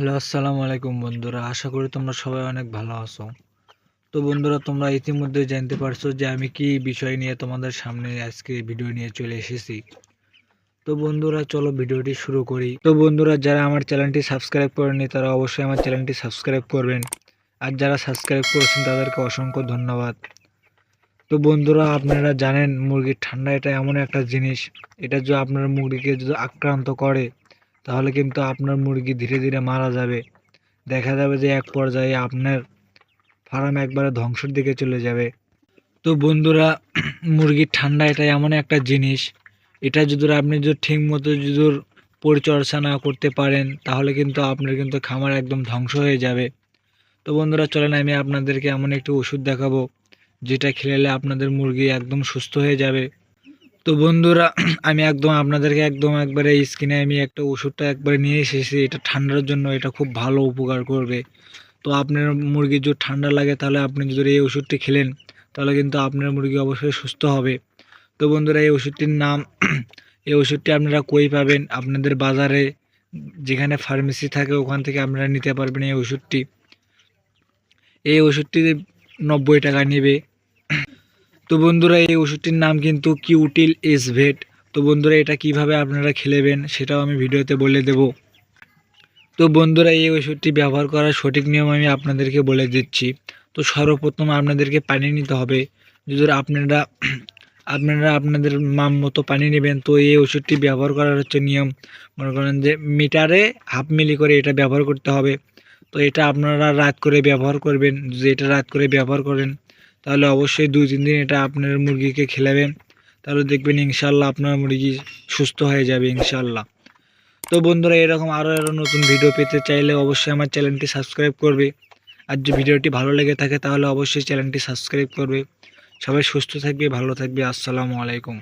Hello, আসসালামু আলাইকুম বন্ধুরা। আশা করি তোমরা সবাই অনেক ভালো আছো। তো বন্ধুরা, তোমরা ইতিমধ্যে জানতে পারছ যে আমি কি বিষয় নিয়ে তোমাদের সামনে আজকে ভিডিও নিয়ে চলে এসেছি। তো বন্ধুরা, চলো ভিডিওটি শুরু করি। তো বন্ধুরা, যারা আমার চ্যানেলটি সাবস্ক্রাইব করেনি তারা অবশ্যই আমার চ্যানেলটি সাবস্ক্রাইব করবেন। আর যারা সাবস্ক্রাইব করেছেন, তাদেরকে অসংখ্য ধন্যবাদ। তো বন্ধুরা, আপনারা জানেন, মুরগির ঠান্ডা এটা এমন একটা জিনিস। এটা যদি আপনার মুরগিকে যদি আক্রান্ত করে তাহলে কিন্তু আপনার মুরগি ধীরে ধীরে মারা যাবে। দেখা যাবে যে এক পর্যায়ে আপনার ফার্ম একবারে ধ্বংসের দিকে চলে যাবে। তো বন্ধুরা, মুরগির ঠান্ডা এটা এমন একটা জিনিস। এটা যদি আপনি যদি ঠিক মতো যদি পরিচর্যা না করতে পারেন, তাহলে কিন্তু আপনার কিন্তু খামার একদম ধ্বংস হয়ে যাবে। তো বন্ধুরা, চলেন আমি আপনাদেরকে এমন একটি ওষুধ দেখাবো, যেটা খেলে আপনাদের মুরগি একদম সুস্থ হয়ে যাবে। তো বন্ধুরা, আমি একদম আপনাদেরকে একদম একবারে স্কিনে আমি একটা ওষুধটা একবারে নিয়ে এসেছি। এটা ঠান্ডার জন্য এটা খুব ভালো উপকার করবে। তো আপনার মুরগির যদি ঠান্ডা লাগে তাহলে আপনি যদি এই ওষুধটি খেলেন, তাহলে কিন্তু আপনার মুরগি অবশ্যই সুস্থ হবে। তো বন্ধুরা, এই ওষুধটির নাম, এই ওষুধটি আপনারা কই পাবেন? আপনাদের বাজারে যেখানে ফার্মেসি থাকে ওখান থেকে আপনারা নিতে পারবেন এই ওষুধটি। এই ওষুধটি নব্বই টাকা নেবে। তো বন্ধুরা, এই ওষুধটির নাম কিন্তু কিউটিল এস ভেট তো বন্ধুরা, এটা কীভাবে আপনারা খেলেবেন সেটাও আমি ভিডিওতে বলে দেব। তো বন্ধুরা, এই ওষুধটি ব্যবহার করার সঠিক নিয়ম আমি আপনাদেরকে বলে দিচ্ছি। তো সর্বপ্রথম আপনাদেরকে পানি নিতে হবে। যদি আপনারা আপনারা আপনাদের মাম মতো পানি নেবেন, তো এই ওষুধটি ব্যবহার করার হচ্ছে নিয়ম। মনে করেন যে মিটারে হাফ মিলি করে এটা ব্যবহার করতে হবে। তো এটা আপনারা রাত করে ব্যবহার করবেন। যদি এটা রাত করে ব্যবহার করেন তাহলে অবশ্যই দুই তিন দিন এটা আপনার মুরগিকে খেলাবেন। তাহলে দেখবেন ইনশাল্লাহ আপনার মুরগি সুস্থ হয়ে যাবে ইনশাল্লাহ। তো বন্ধুরা, এরকম আরও আরও নতুন ভিডিও পেতে চাইলে অবশ্যই আমার চ্যানেলটি সাবস্ক্রাইব করবে। আর যে ভিডিওটি ভালো লেগে থাকে তাহলে অবশ্যই চ্যানেলটি সাবস্ক্রাইব করবে। সবাই সুস্থ থাকবে, ভালো থাকবে। আসসালামু আলাইকুম।